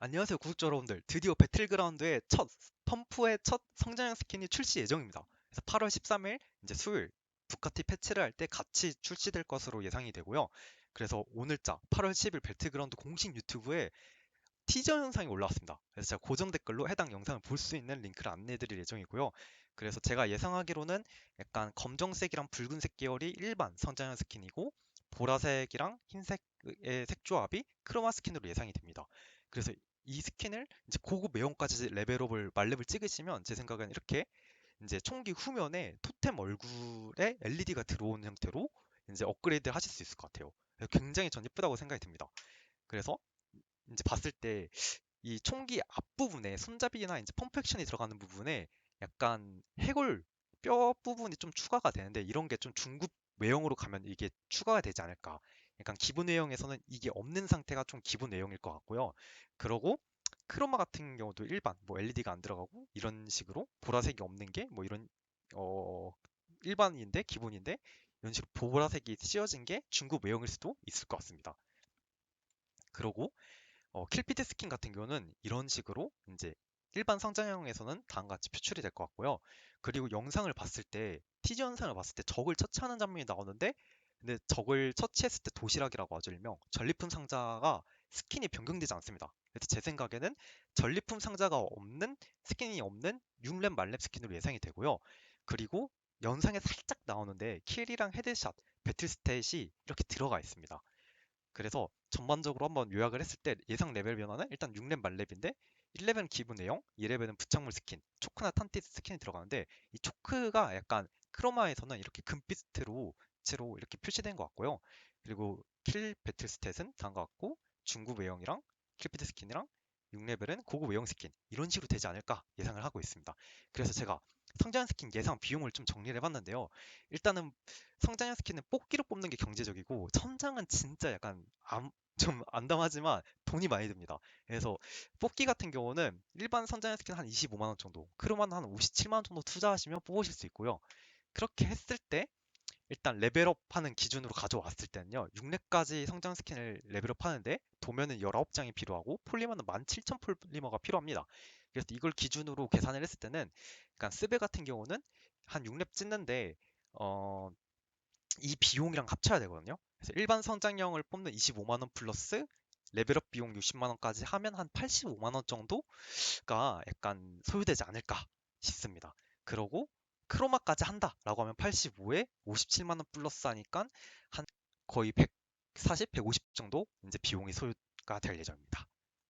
안녕하세요 구독자 여러분들. 드디어 배틀그라운드의 첫 펌프의 첫 성장형 스킨이 출시 예정입니다. 그래서 8월 13일 이제 수요일 두카티 패치를 할 때 같이 출시될 것으로 예상이 되고요. 그래서 오늘자 8월 10일 배틀그라운드 공식 유튜브에 티저 영상이 올라왔습니다. 그래서 제가 고정 댓글로 해당 영상을 볼 수 있는 링크를 안내해 드릴 예정이고요. 그래서 제가 예상하기로는 약간 검정색이랑 붉은색 계열이 일반 성장형 스킨이고 보라색이랑 흰색의 색조합이 크로마 스킨으로 예상이 됩니다. 그래서 이 스킨을 이제 고급 매형까지 레벨업을 만렙을 찍으시면 제 생각엔 이렇게 이제 총기 후면에 토템 얼굴에 LED가 들어온 형태로 이제 업그레이드 하실 수 있을 것 같아요. 굉장히 전 예쁘다고 생각이 듭니다. 그래서 이제 봤을 때 이 총기 앞부분에 손잡이나 이제 펌프 액션이 들어가는 부분에 약간 해골 뼈 부분이 좀 추가가 되는데 이런 게 좀 중급 외형으로 가면 이게 추가가 되지 않을까. 약간 기본 외형에서는 이게 없는 상태가 좀 기본 외형일 것 같고요. 그러고 크로마 같은 경우도 일반 뭐 LED가 안 들어가고 이런 식으로 보라색이 없는 게 뭐 이런 어 일반인데 기본인데 이런 식으로 보라색이 씌워진 게 중급 외형일 수도 있을 것 같습니다. 그러고 어, 킬피드 스킨 같은 경우는 이런 식으로 이제 일반 성장형에서는 다음과 같이 표출이 될 것 같고요. 그리고 영상을 봤을 때 티저 영상을 봤을 때 적을 처치하는 장면이 나오는데 근데 적을 처치했을 때 도시락이라고 하죠 일명 전리품 상자가 스킨이 변경되지 않습니다. 그래서 제 생각에는 전리품 상자가 없는 스킨이 없는 6렙 말렙 스킨으로 예상이 되고요. 그리고 영상에 살짝 나오는데 킬이랑 헤드샷, 배틀 스탯이 이렇게 들어가 있습니다. 그래서 전반적으로 한번 요약을 했을 때 예상 레벨 변화는 일단 6렙 말렙인데 1렙은 기본 내용, 2렙에는 부착물 스킨, 초크나 탄티스 스킨이 들어가는데 이 초크가 약간 크로마에서는 이렇게 금빛으로 채로 이렇게 표시된 것 같고요. 그리고 킬 배틀 스탯은 다음과 같고 중급 외형이랑 킬피드 스킨이랑 6레벨은 고급 외형 스킨 이런 식으로 되지 않을까 예상을 하고 있습니다. 그래서 제가 성장형 스킨 예상 비용을 좀 정리를 해봤는데요. 일단은 성장형 스킨은 뽑기로 뽑는 게 경제적이고 천장은 진짜 약간 좀 안담하지만 돈이 많이 듭니다. 그래서 뽑기 같은 경우는 일반 성장형 스킨 한 25만 원 정도, 크로마는 한 57만 원 정도 투자하시면 뽑으실 수 있고요. 그렇게 했을 때 일단 레벨업 하는 기준으로 가져왔을 때는요 6렙까지 성장 스킨을 레벨업 하는데 도면은 19장이 필요하고 폴리머는 17,000 폴리머가 필요합니다. 그래서 이걸 기준으로 계산을 했을 때는 그러니까 스베 같은 경우는 한 6렙 찍는데 어, 이 비용이랑 합쳐야 되거든요. 그래서 일반 성장형을 뽑는 25만원 플러스 레벨업 비용 60만원까지 하면 한 85만원 정도가 약간 소요되지 않을까 싶습니다. 그러고 크로마까지 한다라고 하면 85에 57만 원 플러스 하니까 한 거의 140, 150 정도 이제 비용이 소요가 될 예정입니다.